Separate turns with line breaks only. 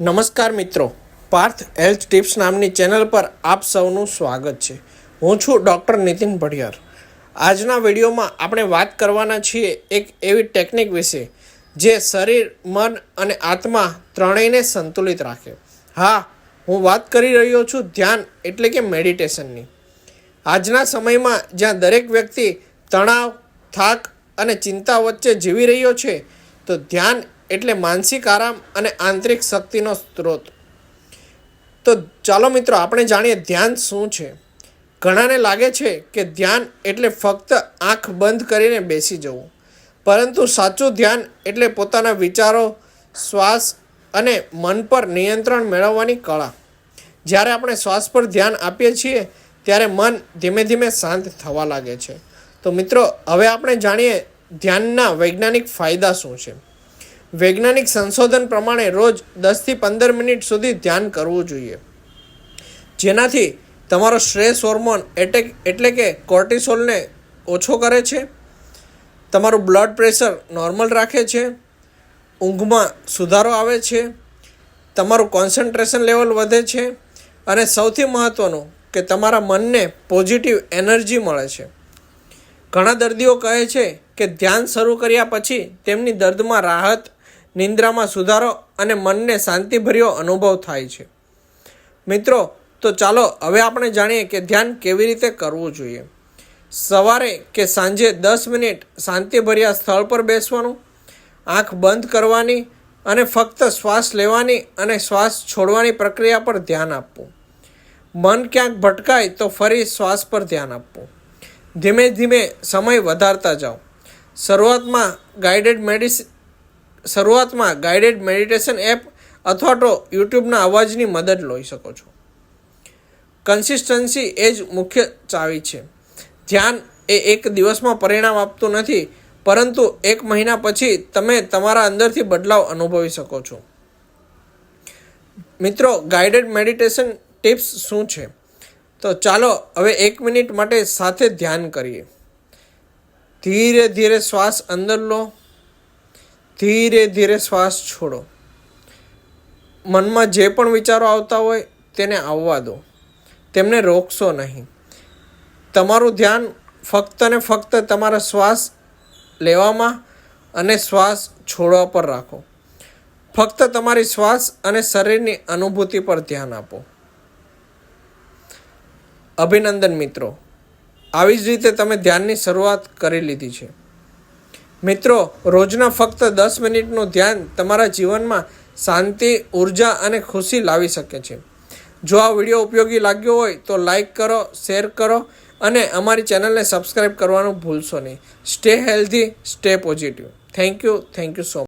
નમસ્કાર મિત્રો, Parth health tips નામની ચેનલ પર આપ સૌનું સ્વાગત છે. હું છું ડૉક્ટર નીતિન ભડિયાર. આજના વિડીયોમાં આપણે વાત કરવાના છીએ એક એવી ટેકનિક વિશે, જે શરીર, મન અને આત્મા ત્રણેયને સંતુલિત રાખે. હા, હું વાત કરી રહ્યો છું ધ્યાન એટલે કે મેડિટેશનની. આજના સમયમાં જ્યાં દરેક વ્યક્તિ તણાવ, થાક અને ચિંતા વચ્ચે જીવી રહ્યો છે, તો ધ્યાન એટલે માનસિક આરામ અને આંતરિક શક્તિનો સ્ત્રોત. તો ચાલો મિત્રો, આપણે જાણીએ ધ્યાન શું છે. ઘણાને લાગે છે કે ધ્યાન એટલે ફક્ત આંખ બંધ કરીને બેસી જવું. પરંતુ સાચું ધ્યાન એટલે પોતાના વિચારો, શ્વાસ અને મન પર નિયંત્રણ મેળવવાની કળા. જ્યારે આપણે શ્વાસ પર ધ્યાન આપીએ છીએ, ત્યારે મન ધીમે ધીમે શાંત થવા લાગે છે. તો મિત્રો, હવે આપણે જાણીએ ધ્યાનના વૈજ્ઞાનિક ફાયદા શું છે. વૈજ્ઞાનિક સંશોધન પ્રમાણે રોજ દસથી પંદર મિનિટ સુધી ધ્યાન કરવું જોઈએ. જેનાથી તમારો સ્ટ્રેસ હોર્મોન એટેક એટલે કે કોર્ટિસોલને ઓછો કરે છે, તમારું બ્લડ પ્રેશર નોર્મલ રાખે છે, ઊંઘમાં સુધારો આવે છે, તમારું કોન્સન્ટ્રેશન લેવલ વધે છે અને સૌથી મહત્ત્વનું કે તમારા મનને પોઝિટિવ એનર્જી મળે છે. ઘણા દર્દીઓ કહે છે કે ધ્યાન શરૂ કર્યા પછી તેમની દર્દમાં રાહત નિંદ્રામાં સુધારો અને મનને શાંતિભર્યો અનુભવ થાય છે. મિત્રો, તો ચાલો હવે આપણે જાણીએ કે ધ્યાન કેવી રીતે કરવું જોઈએ. સવારે કે સાંજે દસ મિનિટ શાંતિભર્યા સ્થળ પર બેસવાનું, આંખ બંધ કરવાની અને ફક્ત શ્વાસ લેવાની અને શ્વાસ છોડવાની પ્રક્રિયા પર ધ્યાન આપવું. મન ક્યાંક ભટકાય તો ફરી શ્વાસ પર ધ્યાન આપવું. ધીમે ધીમે સમય વધારતા જાઓ. શરૂઆતમાં ગાઈડેડ મેડિસ શરૂઆતમાં ગાઈડેડ મેડિટેશન એપ અથવા તો યુટ્યુબના અવાજની મદદ લઈ શકો છો. કન્સિસ્ટન્સી એ જ મુખ્ય ચાવી છે. ધ્યાન એ એક દિવસમાં પરિણામ આપતું નથી, પરંતુ એક મહિના પછી તમે તમારા અંદરથી બદલાવ અનુભવી શકો છો. મિત્રો ગાઈડેડ મેડિટેશન ટિપ્સ શું છે? તો ચાલો હવે એક મિનિટ માટે સાથે ધ્યાન કરીએ. ધીરે ધીરે શ્વાસ અંદર લો. ધીરે ધીરે શ્વાસ છોડો. મનમાં જે પણ વિચારો આવતા હોય તેને આવવા દો. તેમને રોકશો નહીં. તમારું ધ્યાન ફક્ત ને ફક્ત તમારા શ્વાસ લેવામાં અને શ્વાસ છોડવા પર રાખો. ફક્ત તમારી શ્વાસ અને શરીરની અનુભૂતિ પર ધ્યાન આપો. અભિનંદન મિત્રો. આવી જ રીતે તમે ધ્યાનની શરૂઆત કરી લીધી છે. મિત્રો, રોજના ફક્ત દસ મિનિટનું ધ્યાન તમારા જીવનમાં શાંતિ, ઊર્જા અને ખુશી લાવી શકે છે. જો આ વીડિયો ઉપયોગી લાગ્યો હોય તો લાઈક કરો, શેર કરો અને અમારી ચેનલને સબસ્ક્રાઈબ કરવાનું ભૂલશો નહીં. Stay healthy, stay positive. Thank you thank you so much